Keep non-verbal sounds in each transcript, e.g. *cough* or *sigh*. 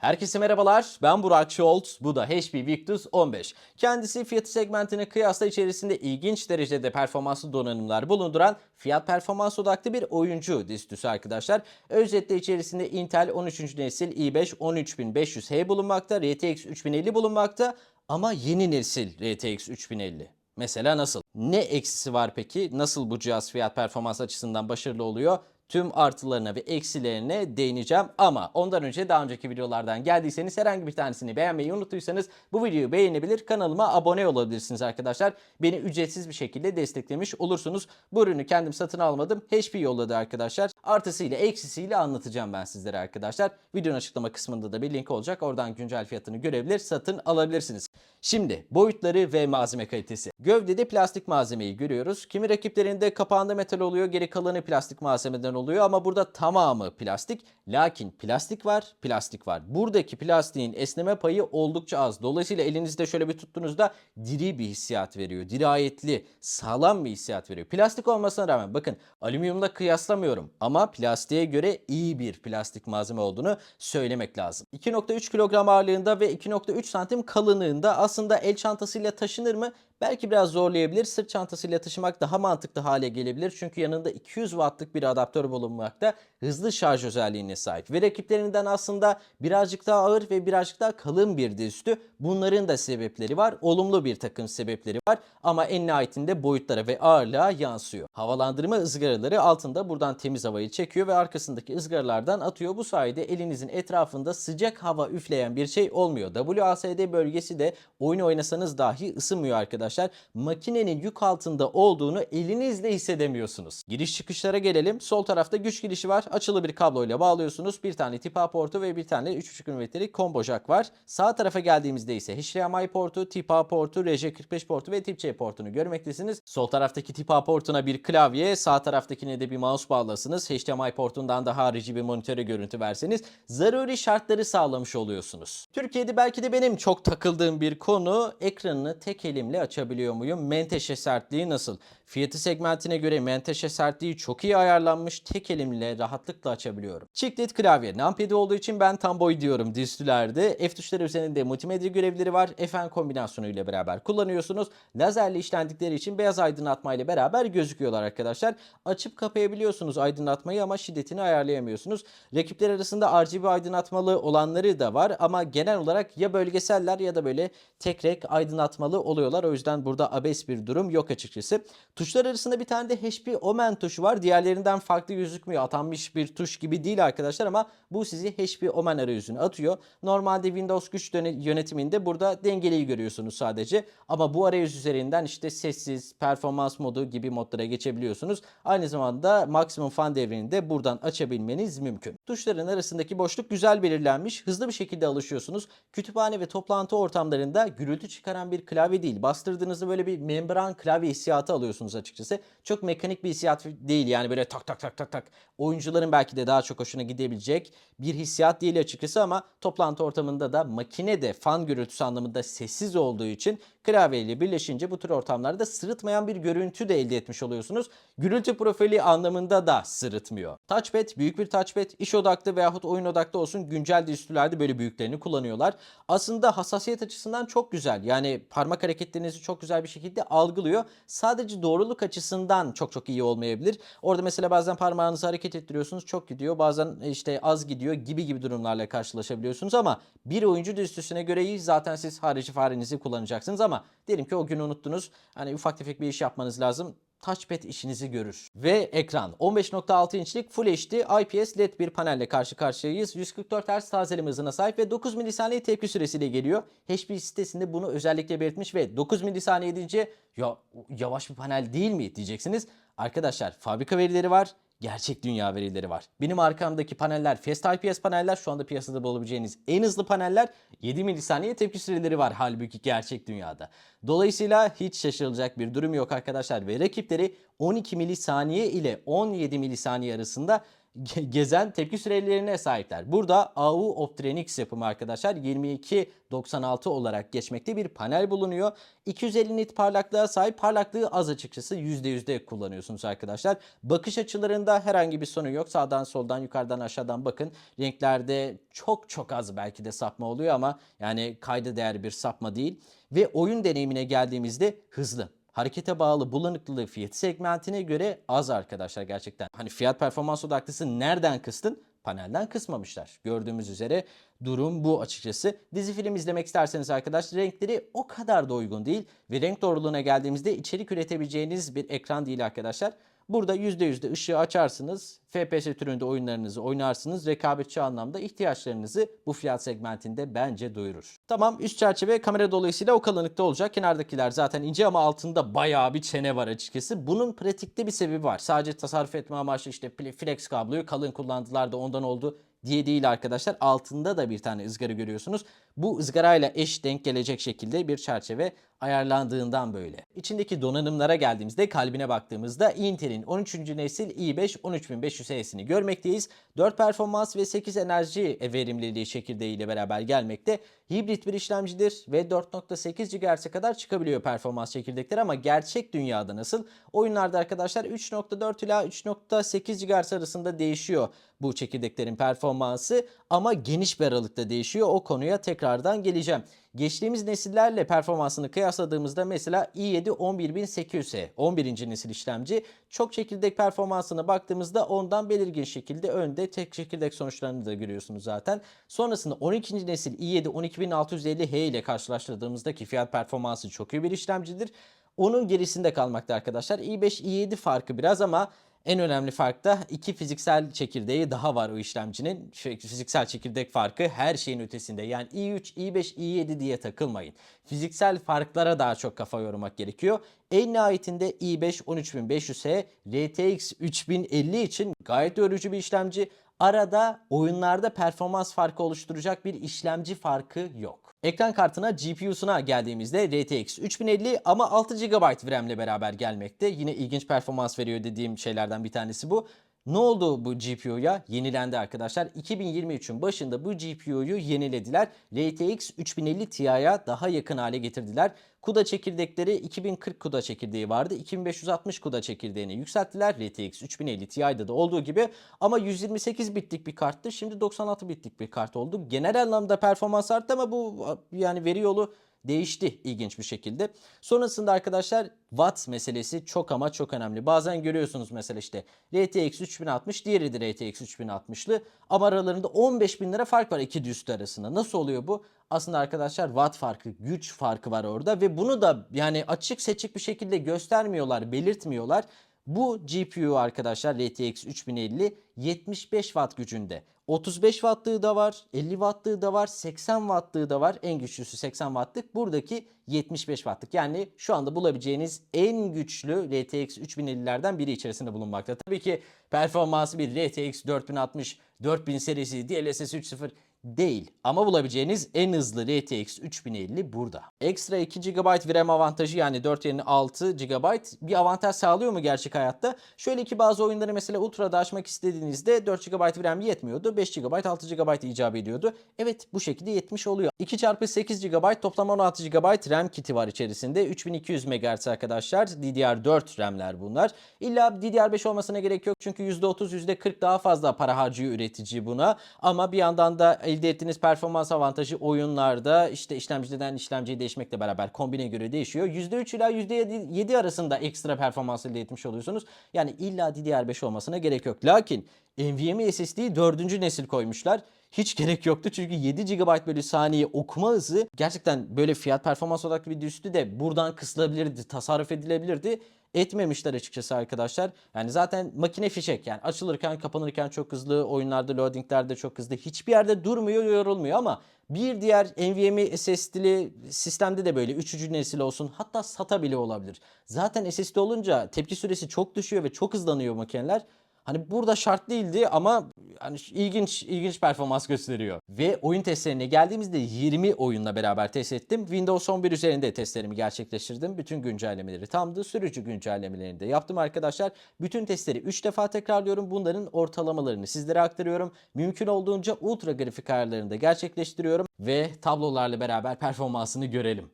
Herkese merhabalar. Ben Burak Şolt. Bu da HP Victus 15. Kendisi fiyatı segmentine kıyasla içerisinde ilginç derecede performanslı donanımlar bulunduran fiyat performans odaklı bir oyuncu dizüstüsü arkadaşlar. Özetle içerisinde Intel 13. nesil i5 13500H bulunmakta, RTX 3050 bulunmakta ama yeni nesil RTX 3050. Mesela nasıl? Ne eksisi var peki? Nasıl bu cihaz fiyat performans açısından başarılı oluyor? Tüm artılarına ve eksilerine değineceğim ama ondan önce daha önceki videolardan geldiyseniz herhangi bir tanesini beğenmeyi unuttuysanız bu videoyu beğenebilir kanalıma abone olabilirsiniz arkadaşlar. Beni ücretsiz bir şekilde desteklemiş olursunuz. Bu ürünü kendim satın almadım. HP yolladı arkadaşlar. Artısıyla eksisiyle anlatacağım ben sizlere arkadaşlar. Videonun açıklama kısmında da bir link olacak. Oradan güncel fiyatını görebilir, satın alabilirsiniz. Şimdi boyutları ve malzeme kalitesi. Gövdede plastik malzemeyi görüyoruz. Kimi rakiplerinde kapağında metal oluyor, geri kalanı plastik malzemeden oluyor ama burada tamamı plastik. Lakin plastik var, plastik var. Buradaki plastiğin esneme payı oldukça az. Dolayısıyla elinizde şöyle bir tuttuğunuzda diri bir hissiyat veriyor. Dirayetli, sağlam bir hissiyat veriyor. Plastik olmasına rağmen bakın alüminyumla kıyaslamıyorum ama plastiğe göre iyi bir plastik malzeme olduğunu söylemek lazım. 2.3 kilogram ağırlığında ve 2.3 santim kalınlığında aslında el çantasıyla taşınır mı? Belki biraz zorlayabilir. Sırt çantasıyla taşımak daha mantıklı hale gelebilir. Çünkü yanında 200 wattlık bir adaptör bulunmakta. Hızlı şarj özelliğine sahip. Ve rakiplerinden aslında birazcık daha ağır ve birazcık daha kalın bir dizüstü. Bunların da sebepleri var. Olumlu bir takım sebepleri var. Ama en nihayetinde boyutlara ve ağırlığa yansıyor. Havalandırma ızgaraları altında buradan temiz havayı çekiyor ve arkasındaki ızgaralardan atıyor. Bu sayede elinizin etrafında sıcak hava üfleyen bir şey olmuyor. WASD bölgesi de oyun oynasanız dahi ısınmıyor arkadaşlar arkadaşlar makinenin yük altında olduğunu elinizle hissedemiyorsunuz. Giriş çıkışlara gelelim. Sol tarafta güç girişi var. Açılı bir kabloyla bağlıyorsunuz. Bir tane tip A portu ve bir tane 3.5 mm'lik combo jack var. Sağ tarafa geldiğimizde ise HDMI portu, tip A portu, RJ45 portu ve tip C portunu görmektesiniz. Sol taraftaki tip A portuna bir klavye, sağ taraftakine de bir mouse bağlasınız. HDMI portundan da harici bir monitöre görüntü verseniz zaruri şartları sağlamış oluyorsunuz. Türkiye'de belki de benim çok takıldığım bir konu ekranını tek elimle açabiliyorum açabiliyor muyum? Menteşe sertliği nasıl? Fiyatı segmentine göre menteşe sertliği çok iyi ayarlanmış. Tek elimle rahatlıkla açabiliyorum. Chiclet klavye. Numpad olduğu için ben tam boy diyorum dizüstülerde. F tuşları üzerinde multimedya görevleri var. FN kombinasyonu ile beraber kullanıyorsunuz. Lazerle işlendikleri için beyaz aydınlatma ile beraber gözüküyorlar arkadaşlar. Açıp kapayabiliyorsunuz aydınlatmayı ama şiddetini ayarlayamıyorsunuz. Rakipler arasında RGB aydınlatmalı olanları da var ama genel olarak ya bölgeseller ya da böyle tek renk aydınlatmalı oluyorlar. O yüzden burada abes bir durum yok açıkçası. Tuşlar arasında bir tane de HP Omen tuşu var. Diğerlerinden farklı gözükmüyor. Atanmış bir tuş gibi değil arkadaşlar ama bu sizi HP Omen arayüzüne atıyor. Normalde Windows güç yönetiminde burada dengeliyi görüyorsunuz sadece. Ama bu arayüz üzerinden işte sessiz, performans modu gibi modlara geçebiliyorsunuz. Aynı zamanda maksimum fan devrini de buradan açabilmeniz mümkün. Tuşların arasındaki boşluk güzel belirlenmiş. Hızlı bir şekilde alışıyorsunuz. Kütüphane ve toplantı ortamlarında gürültü çıkaran bir klavye değil. Bastırdığınızda böyle bir membran klavye hissiyatı alıyorsunuz açıkçası. Çok mekanik bir hissiyat değil yani böyle tak tak tak tak tak. Oyuncuların belki de daha çok hoşuna gidebilecek bir hissiyat değil açıkçası ama toplantı ortamında da makine de fan gürültüsü anlamında sessiz olduğu için klavyeyle birleşince bu tür ortamlarda sırıtmayan bir görüntü de elde etmiş oluyorsunuz. Gürültü profili anlamında da sırıtmıyor. Touchpad büyük bir touchpad. iş odaklı veyahut oyun odaklı olsun güncel dizüstülerde böyle büyüklerini kullanıyorlar. Aslında hassasiyet açısından çok güzel. Yani parmak hareketlerinizi çok güzel bir şekilde algılıyor. Sadece doğruluk açısından çok çok iyi olmayabilir. Orada mesela bazen parmağınızı hareket ettiriyorsunuz çok gidiyor. Bazen işte az gidiyor gibi gibi durumlarla karşılaşabiliyorsunuz ama bir oyuncu dizüstüsüne göre iyi. Zaten siz harici farenizi kullanacaksınız ama diyelim ki o gün unuttunuz. Hani ufak tefek bir iş yapmanız lazım touchpad işinizi görür. Ve ekran 15.6 inçlik Full HD IPS LED bir panelle karşı karşıyayız. 144 Hz tazeleme hızına sahip ve 9 milisaniye tepki süresiyle geliyor. HP sitesinde bunu özellikle belirtmiş ve 9 milisaniye deyince ya yavaş bir panel değil mi diyeceksiniz. Arkadaşlar fabrika verileri var gerçek dünya verileri var. Benim arkamdaki paneller Fast IPS paneller şu anda piyasada bulabileceğiniz en hızlı paneller 7 milisaniye tepki süreleri var halbuki gerçek dünyada. Dolayısıyla hiç şaşırılacak bir durum yok arkadaşlar ve rakipleri 12 milisaniye ile 17 milisaniye arasında ge- gezen tepki sürelerine sahipler. Burada AU Optronics yapımı arkadaşlar 2296 olarak geçmekte bir panel bulunuyor. 250 nit parlaklığa sahip parlaklığı az açıkçası %yüzde kullanıyorsunuz arkadaşlar. Bakış açılarında herhangi bir sorun yok. Sağdan soldan yukarıdan aşağıdan bakın. Renklerde çok çok az belki de sapma oluyor ama yani kayda değer bir sapma değil. Ve oyun deneyimine geldiğimizde hızlı harekete bağlı bulanıklılığı fiyat segmentine göre az arkadaşlar gerçekten. Hani fiyat performans odaklısı nereden kıstın? Panelden kısmamışlar. Gördüğümüz üzere durum bu açıkçası. Dizi film izlemek isterseniz arkadaş renkleri o kadar da uygun değil. Ve renk doğruluğuna geldiğimizde içerik üretebileceğiniz bir ekran değil arkadaşlar. Burada %yüz de ışığı açarsınız. FPS türünde oyunlarınızı oynarsınız. Rekabetçi anlamda ihtiyaçlarınızı bu fiyat segmentinde bence doyurur. Tamam üst çerçeve kamera dolayısıyla o kalınlıkta olacak. Kenardakiler zaten ince ama altında bayağı bir çene var açıkçası. Bunun pratikte bir sebebi var. Sadece tasarruf etme amaçlı işte flex kabloyu kalın kullandılar da ondan oldu diye değil arkadaşlar. Altında da bir tane ızgara görüyorsunuz. Bu ızgarayla eş denk gelecek şekilde bir çerçeve ayarlandığından böyle. İçindeki donanımlara geldiğimizde kalbine baktığımızda Intel'in 13. nesil i5 13500S'ini görmekteyiz. 4 performans ve 8 enerji verimliliği çekirdeği ile beraber gelmekte. Hibrit bir işlemcidir ve 4.8 GHz'e kadar çıkabiliyor performans çekirdekleri ama gerçek dünyada nasıl? Oyunlarda arkadaşlar 3.4 ila 3.8 GHz arasında değişiyor bu çekirdeklerin performansı ama geniş bir aralıkta değişiyor. O konuya tekrardan geleceğim. Geçtiğimiz nesillerle performansını kıyasladığımızda mesela i7 11800S 11. nesil işlemci çok çekirdek performansına baktığımızda ondan belirgin şekilde önde tek çekirdek sonuçlarını da görüyorsunuz zaten. Sonrasında 12. nesil i7 12650H ile karşılaştırdığımızdaki fiyat performansı çok iyi bir işlemcidir. Onun gerisinde kalmakta arkadaşlar. i5 i7 farkı biraz ama en önemli fark da iki fiziksel çekirdeği daha var o işlemcinin. Fiziksel çekirdek farkı her şeyin ötesinde. Yani i3, i5, i7 diye takılmayın. Fiziksel farklara daha çok kafa yormak gerekiyor. En nihayetinde i5 13500H RTX 3050 için gayet yorucu bir işlemci. Arada oyunlarda performans farkı oluşturacak bir işlemci farkı yok. Ekran kartına GPU'suna geldiğimizde RTX 3050 ama 6 GB RAM ile beraber gelmekte. Yine ilginç performans veriyor dediğim şeylerden bir tanesi bu. Ne oldu bu GPU'ya? Yenilendi arkadaşlar. 2023'ün başında bu GPU'yu yenilediler. RTX 3050 Ti'ye daha yakın hale getirdiler. CUDA çekirdekleri 2040 CUDA çekirdeği vardı. 2560 CUDA çekirdeğini yükselttiler. RTX 3050 Ti'de de olduğu gibi ama 128 bitlik bir karttı. Şimdi 96 bitlik bir kart oldu. Genel anlamda performans arttı ama bu yani veri yolu değişti ilginç bir şekilde. Sonrasında arkadaşlar watt meselesi çok ama çok önemli. Bazen görüyorsunuz mesela işte RTX 3060 diğeri de RTX 3060'lı ama aralarında 15 bin lira fark var iki üstü arasında. Nasıl oluyor bu? Aslında arkadaşlar watt farkı, güç farkı var orada ve bunu da yani açık seçik bir şekilde göstermiyorlar, belirtmiyorlar. Bu GPU arkadaşlar RTX 3050 75 watt gücünde. 35 wattlığı da var, 50 wattlığı da var, 80 wattlığı da var. En güçlüsü 80 wattlık. Buradaki 75 wattlık. Yani şu anda bulabileceğiniz en güçlü RTX 3050'lerden biri içerisinde bulunmakta. Tabii ki performansı bir RTX 4060, 4000 serisi, DLSS 3.0 değil. Ama bulabileceğiniz en hızlı RTX 3050 burada. Ekstra 2 GB RAM avantajı yani 4 yerine 6 GB bir avantaj sağlıyor mu gerçek hayatta? Şöyle ki bazı oyunları mesela Ultra'da açmak istediğinizde 4 GB RAM yetmiyordu. 5 GB 6 GB icap ediyordu. Evet bu şekilde 70 oluyor. 2 çarpı 8 GB toplam 16 GB RAM kiti var içerisinde. 3200 MHz arkadaşlar. DDR4 RAM'ler bunlar. İlla DDR5 olmasına gerek yok. Çünkü %30 %40 daha fazla para harcıyor üretici buna. Ama bir yandan da elde ettiğiniz performans avantajı oyunlarda işte işlemciden işlemciye değişmekle beraber kombine göre değişiyor. %3 ila %7 arasında ekstra performans elde etmiş oluyorsunuz. Yani illa DDR5 olmasına gerek yok. Lakin NVMe SSD'yi 4. nesil koymuşlar. Hiç gerek yoktu çünkü 7 GB bölü saniye okuma hızı gerçekten böyle fiyat performans odaklı bir üstü de buradan kısılabilirdi, tasarruf edilebilirdi etmemişler açıkçası arkadaşlar. Yani zaten makine fişek yani açılırken kapanırken çok hızlı, oyunlarda loadinglerde çok hızlı. Hiçbir yerde durmuyor, yorulmuyor ama bir diğer NVMe SSD'li sistemde de böyle 3. nesil olsun hatta SATA bile olabilir. Zaten SSD olunca tepki süresi çok düşüyor ve çok hızlanıyor makineler. Hani burada şart değildi ama hani ilginç ilginç performans gösteriyor. Ve oyun testlerine geldiğimizde 20 oyunla beraber test ettim. Windows 11 üzerinde testlerimi gerçekleştirdim. Bütün güncellemeleri tamdı. Sürücü güncellemelerini de yaptım arkadaşlar. Bütün testleri 3 defa tekrarlıyorum. Bunların ortalamalarını sizlere aktarıyorum. Mümkün olduğunca ultra grafik ayarlarını da gerçekleştiriyorum. Ve tablolarla beraber performansını görelim.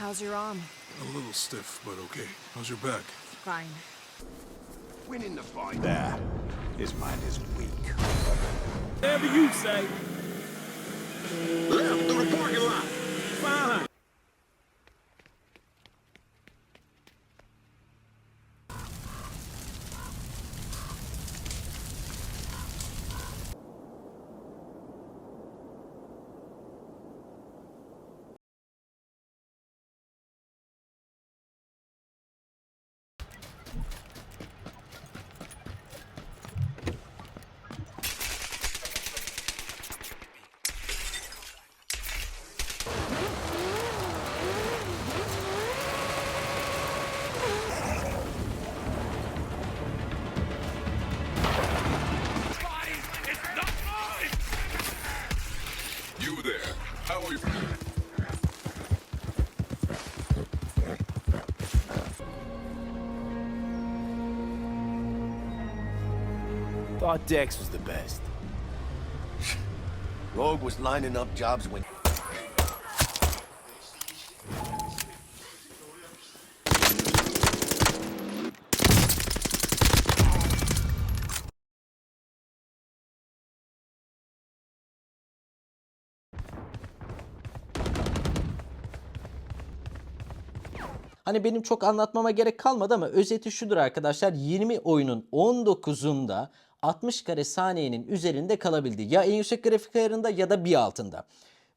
How's your arm? A little stiff, but okay. How's your back? Fine. Winning the fight. There. His mind is weak. Whatever you say. Left through the parking lot. Fine. Thought Dex was the best. *laughs* Rogue was lining up jobs when. Hani benim çok anlatmama gerek kalmadı ama özeti şudur arkadaşlar. 20 oyunun 19'unda 60 kare saniyenin üzerinde kalabildi. Ya en yüksek grafik ayarında ya da bir altında.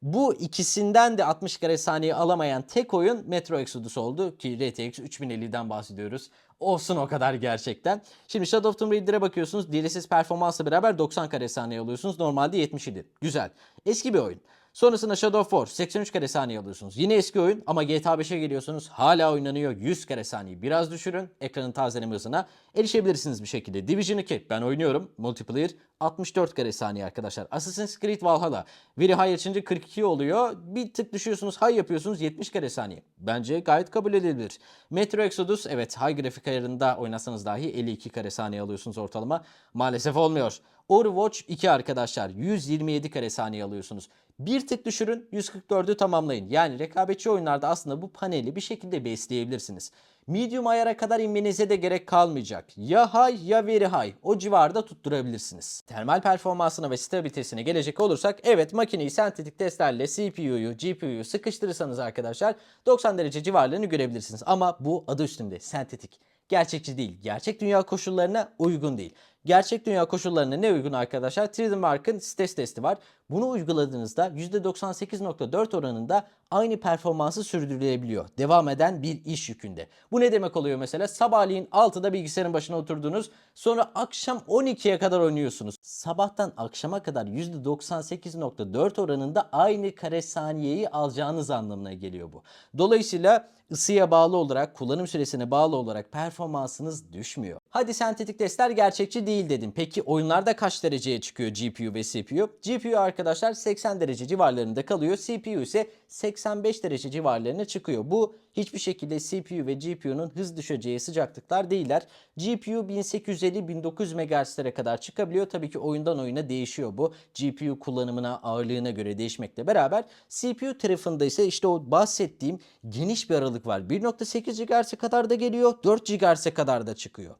Bu ikisinden de 60 kare saniye alamayan tek oyun Metro Exodus oldu ki RTX 3050'den bahsediyoruz. Olsun o kadar gerçekten. Şimdi Shadow of Tomb Raider'e bakıyorsunuz. DLSS performansla beraber 90 kare saniye alıyorsunuz. Normalde 70 idi. Güzel. Eski bir oyun. Sonrasında Shadow of War 83 kare saniye alıyorsunuz. Yine eski oyun ama GTA 5'e geliyorsunuz. Hala oynanıyor 100 kare saniye. Biraz düşürün ekranın tazeleme hızına. Erişebilirsiniz bir şekilde. Division 2 ben oynuyorum. Multiplayer 64 kare saniye arkadaşlar. Assassin's Creed Valhalla. Very High açınca 42 oluyor. Bir tık düşüyorsunuz high yapıyorsunuz 70 kare saniye. Bence gayet kabul edilebilir. Metro Exodus evet high grafik ayarında oynasanız dahi 52 kare saniye alıyorsunuz ortalama. Maalesef olmuyor. Overwatch 2 arkadaşlar 127 kare saniye alıyorsunuz. Bir tık düşürün 144'ü tamamlayın. Yani rekabetçi oyunlarda aslında bu paneli bir şekilde besleyebilirsiniz. Medium ayara kadar inmenize de gerek kalmayacak. Ya high ya very high o civarda tutturabilirsiniz. Termal performansına ve stabilitesine gelecek olursak evet makineyi sentetik testlerle CPU'yu, GPU'yu sıkıştırırsanız arkadaşlar 90 derece civarlarını görebilirsiniz. Ama bu adı üstünde sentetik. Gerçekçi değil. Gerçek dünya koşullarına uygun değil. Gerçek dünya koşullarına ne uygun arkadaşlar? 3D Mark'ın stres testi var. Bunu uyguladığınızda %98.4 oranında aynı performansı sürdürülebiliyor. Devam eden bir iş yükünde. Bu ne demek oluyor mesela? Sabahleyin 6'da bilgisayarın başına oturdunuz. Sonra akşam 12'ye kadar oynuyorsunuz. Sabahtan akşama kadar %98.4 oranında aynı kare saniyeyi alacağınız anlamına geliyor bu. Dolayısıyla ısıya bağlı olarak, kullanım süresine bağlı olarak performansınız düşmüyor. Hadi sentetik testler gerçekçi değil dedim. Peki oyunlarda kaç dereceye çıkıyor GPU ve CPU? GPU arkadaşlar 80 derece civarlarında kalıyor. CPU ise 85 derece civarlarına çıkıyor. Bu hiçbir şekilde CPU ve GPU'nun hız düşeceği sıcaklıklar değiller. GPU 1850-1900 MHz'lere kadar çıkabiliyor. Tabii ki oyundan oyuna değişiyor bu. GPU kullanımına, ağırlığına göre değişmekle beraber CPU tarafında ise işte o bahsettiğim geniş bir aralık var. 1.8 GHz'e kadar da geliyor, 4 GHz'e kadar da çıkıyor.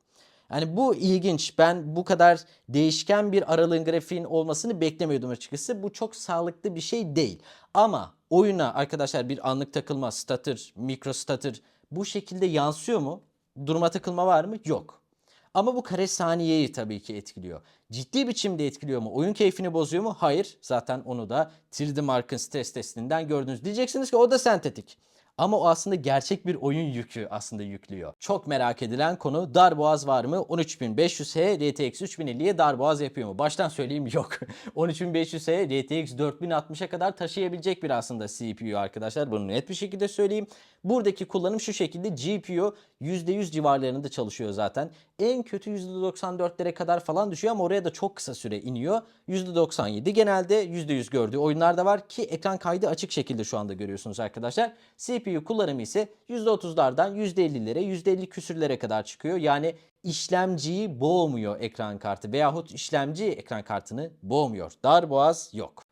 Yani bu ilginç. Ben bu kadar değişken bir aralığın grafiğin olmasını beklemiyordum açıkçası. Bu çok sağlıklı bir şey değil. Ama oyuna arkadaşlar bir anlık takılma, stutter, mikro stutter bu şekilde yansıyor mu? Duruma takılma var mı? Yok. Ama bu kare saniyeyi tabii ki etkiliyor. Ciddi biçimde etkiliyor mu? Oyun keyfini bozuyor mu? Hayır. Zaten onu da 3D Mark'ın stres testinden gördünüz. Diyeceksiniz ki o da sentetik. Ama o aslında gerçek bir oyun yükü aslında yüklüyor. Çok merak edilen konu darboğaz var mı? 13500H RTX 3050'ye darboğaz yapıyor mu? Baştan söyleyeyim *laughs* yok. 13500H RTX 4060'a kadar taşıyabilecek bir aslında CPU arkadaşlar. Bunu net bir şekilde söyleyeyim. Buradaki kullanım şu şekilde GPU %100 civarlarında çalışıyor zaten. En kötü %94'lere kadar falan düşüyor ama oraya da çok kısa süre iniyor. %97 genelde %100 gördüğü oyunlar da var ki ekran kaydı açık şekilde şu anda görüyorsunuz arkadaşlar. CPU kullanımı ise %30'lardan %50'lere %50 küsürlere kadar çıkıyor. Yani işlemciyi boğmuyor ekran kartı veyahut işlemci ekran kartını boğmuyor. Darboğaz yok.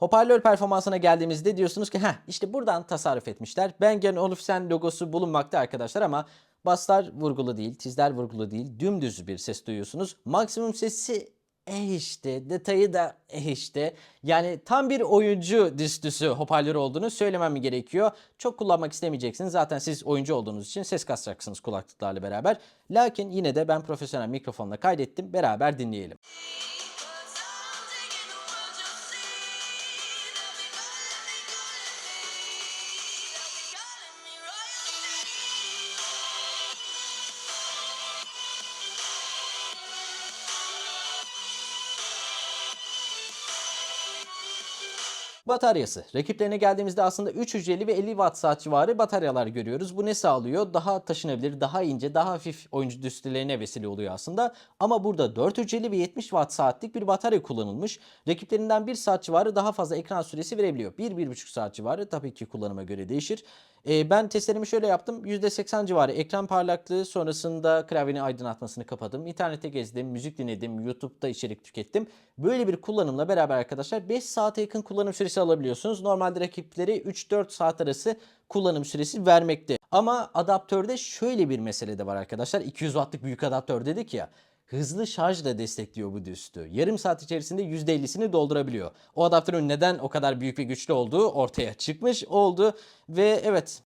Hoparlör performansına geldiğimizde diyorsunuz ki heh işte buradan tasarruf etmişler. Bang Olufsen logosu bulunmakta arkadaşlar ama baslar vurgulu değil, tizler vurgulu değil. Dümdüz bir ses duyuyorsunuz. Maksimum sesi eh işte, detayı da eh işte. Yani tam bir oyuncu distüsü hoparlör olduğunu söylemem gerekiyor? Çok kullanmak istemeyeceksiniz. Zaten siz oyuncu olduğunuz için ses kasacaksınız kulaklıklarla beraber. Lakin yine de ben profesyonel mikrofonla kaydettim. Beraber dinleyelim. Bataryası. Rakiplerine geldiğimizde aslında 3 hücreli ve 50 watt saat civarı bataryalar görüyoruz. Bu ne sağlıyor? Daha taşınabilir, daha ince, daha hafif oyuncu düstülerine vesile oluyor aslında. Ama burada 4 hücreli ve 70 watt saatlik bir batarya kullanılmış. Rakiplerinden 1 saat civarı daha fazla ekran süresi verebiliyor. 1-1,5 saat civarı tabii ki kullanıma göre değişir. Ee, ben testlerimi şöyle yaptım. %80 civarı ekran parlaklığı sonrasında klavyenin aydınlatmasını kapadım. İnternete gezdim, müzik dinledim, YouTube'da içerik tükettim. Böyle bir kullanımla beraber arkadaşlar 5 saate yakın kullanım süresi alabiliyorsunuz. Normalde rakipleri 3-4 saat arası kullanım süresi vermekte. Ama adaptörde şöyle bir mesele de var arkadaşlar. 200 wattlık büyük adaptör dedik ya. Hızlı şarj da destekliyor bu düstü. Yarım saat içerisinde %50'sini doldurabiliyor. O adaptörün neden o kadar büyük ve güçlü olduğu ortaya çıkmış oldu. Ve evet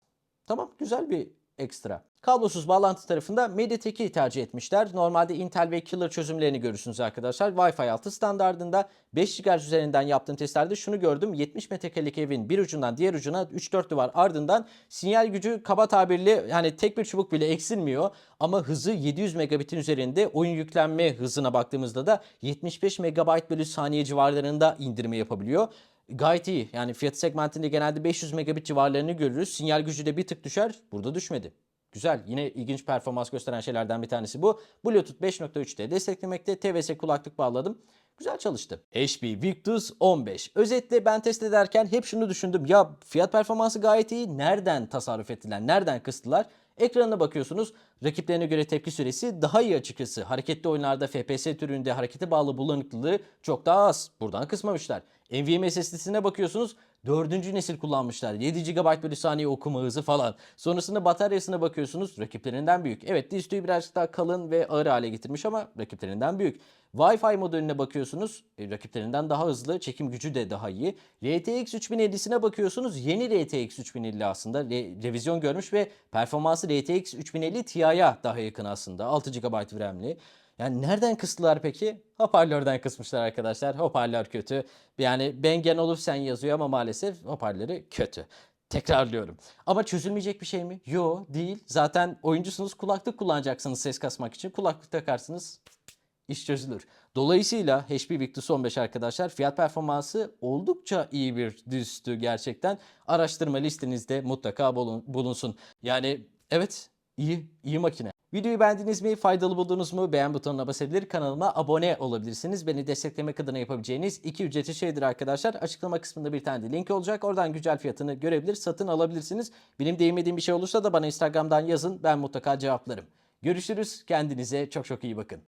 tamam güzel bir ekstra. Kablosuz bağlantı tarafında MediaTek'i tercih etmişler. Normalde Intel ve Killer çözümlerini görürsünüz arkadaşlar. Wi-Fi 6 standardında 5 GHz üzerinden yaptığım testlerde şunu gördüm. 70 metrekarelik evin bir ucundan diğer ucuna 3-4 duvar ardından sinyal gücü kaba tabirli yani tek bir çubuk bile eksilmiyor. Ama hızı 700 megabitin üzerinde oyun yüklenme hızına baktığımızda da 75 megabayt bölü saniye civarlarında indirme yapabiliyor gayet iyi. Yani fiyat segmentinde genelde 500 megabit civarlarını görürüz. Sinyal gücü de bir tık düşer. Burada düşmedi. Güzel. Yine ilginç performans gösteren şeylerden bir tanesi bu. Bluetooth 5.3'te desteklemekte. TVS kulaklık bağladım. Güzel çalıştı. HP Victus 15. Özetle ben test ederken hep şunu düşündüm. Ya fiyat performansı gayet iyi. Nereden tasarruf ettiler? Nereden kıstılar? Ekranına bakıyorsunuz. Rakiplerine göre tepki süresi daha iyi açıkçası. Hareketli oyunlarda FPS türünde harekete bağlı bulanıklılığı çok daha az. Buradan kısmamışlar. NVMe SSD'sine bakıyorsunuz. Dördüncü nesil kullanmışlar. 7 GB bölü saniye okuma hızı falan. Sonrasında bataryasına bakıyorsunuz. Rakiplerinden büyük. Evet dizüstüyü birazcık daha kalın ve ağır hale getirmiş ama rakiplerinden büyük. Wi-Fi modülüne bakıyorsunuz. E, rakiplerinden daha hızlı. Çekim gücü de daha iyi. RTX 3050'sine bakıyorsunuz. Yeni RTX 3050 aslında. Re- revizyon görmüş ve performansı RTX 3050 Ti'ye daha yakın aslında. 6 GB RAM'li. Yani nereden kıstılar peki? Hoparlörden kısmışlar arkadaşlar. Hoparlör kötü. Yani Bang Olufsen yazıyor ama maalesef hoparlörü kötü. Tekrarlıyorum. Ama çözülmeyecek bir şey mi? Yo değil. Zaten oyuncusunuz kulaklık kullanacaksınız ses kasmak için. Kulaklık takarsınız iş çözülür. Dolayısıyla HP Victus 15 arkadaşlar fiyat performansı oldukça iyi bir düstü gerçekten. Araştırma listenizde mutlaka bulun- bulunsun. Yani evet iyi, iyi makine. Videoyu beğendiniz mi? Faydalı buldunuz mu? Beğen butonuna basabilir, kanalıma abone olabilirsiniz. Beni desteklemek adına yapabileceğiniz iki ücretsiz şeydir arkadaşlar. Açıklama kısmında bir tane de link olacak. Oradan güncel fiyatını görebilir, satın alabilirsiniz. Benim değinmediğim bir şey olursa da bana Instagram'dan yazın. Ben mutlaka cevaplarım. Görüşürüz. Kendinize çok çok iyi bakın.